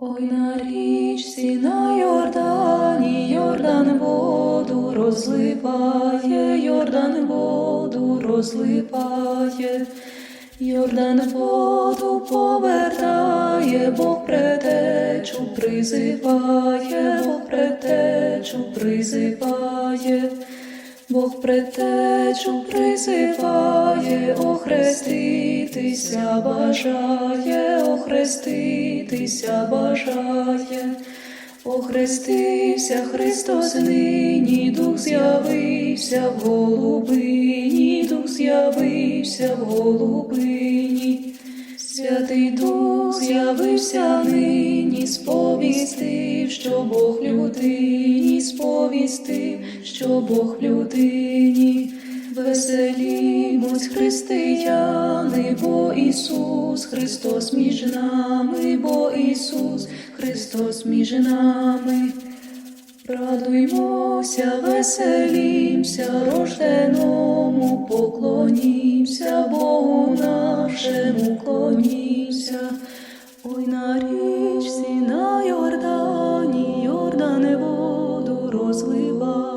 Ой на річці на Йордані, Йордан воду розливає, Йордан воду розливає, Йордан воду повертає, Бог предечу призиває, Бог предечу призиває. Бог предтечу призиває, охреститися бажає, охреститися бажає, охрестився Христос нині, Дух з'явився в голубині, Дух з'явився в голубині. Святий Дух з'явився нині, сповістив, що Бог людині, сповістив, що Бог людині. Веселімось, християни, бо Ісус, Христос між нами, бо Ісус, Христос між нами. Радуймося, веселімся, рожденому поклонімся, Богу нашому клонімся. Ой на річці, на Йордані, Йордан воду воду